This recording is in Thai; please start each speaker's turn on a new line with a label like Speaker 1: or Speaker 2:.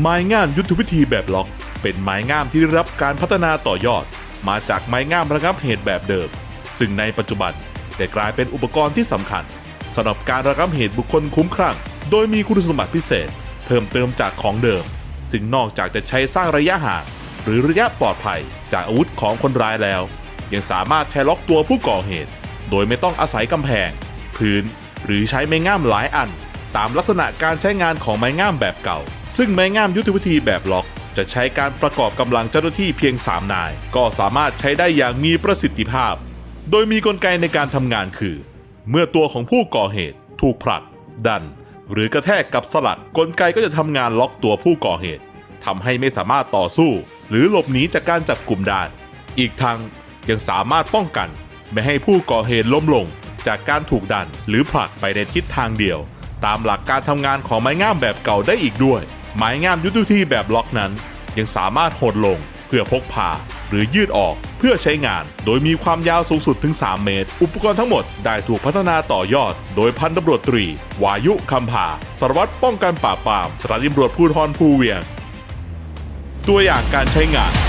Speaker 1: ไม้งามยุทธวิธีแบบล็อก เป็นไม้งามที่ได้รับการพัฒนาต่อยอด มาจากไม้งามระงับเหตุแบบเดิม ซึ่งในปัจจุบันได้กลายเป็นอุปกรณ์ที่สำคัญสำหรับการระงับเหตุบุคคลคุ้มครั่ง โดยมีคุณสมบัติพิเศษ เพิ่มเติมจากของเดิม ซึ่งนอกจากจะใช้สร้างระยะห่างหรือระยะปลอดภัยจากอาวุธของคนร้ายแล้ว ยังสามารถใช้ล็อกตัวผู้ก่อเหตุ โดยไม่ต้องอาศัยกำแพง พื้น หรือใช้ไม้งามหลายอัน ตามลักษณะการใช้งานของไม้งามแบบเก่า ซึ่งไม้งามยุทธวิธีแบบล็อก จะใช้การประกอบกำลังเจ้าหน้าที่เพียง 3 นาย ก็สามารถใช้ได้อย่างมีประสิทธิภาพ โดยมีกลไกในการทำงานคือ เมื่อตัวของผู้ก่อเหตุ ถูกผลัก ดัน หรือกระแทกกับสลักกลไกก็จะทำงานล็อกตัวผู้ก่อเหตุทำให้ไม่สามารถต่อสู้ หรือหลบหนีจากการจับกลุ่มได้อีกทั้งยังสามารถป้องกัน ไม่ให้ผู้ก่อเหตุล้มลง จากการถูกดันหรือผลักไปในทิศทางเดียว ตามหลักการทำงานของไม้งามแบบเก่าได้อีกด้วย หมายงามยุทธวิธีแบบล็อกนั้น ยังสามารถหดลงเพื่อพกพาหรือยืดออกเพื่อใช้งาน โดยมีความยาวสูงสุดถึง 3 เมตร อุปกรณ์ทั้งหมดได้ถูกพัฒนาต่อยอด โดยพันตำรวจตรี วายุคำผาสารวัตรป้องกันป่าปรามสถานีตำรวจภูธรภูเวียง ตัวอย่างการใช้งาน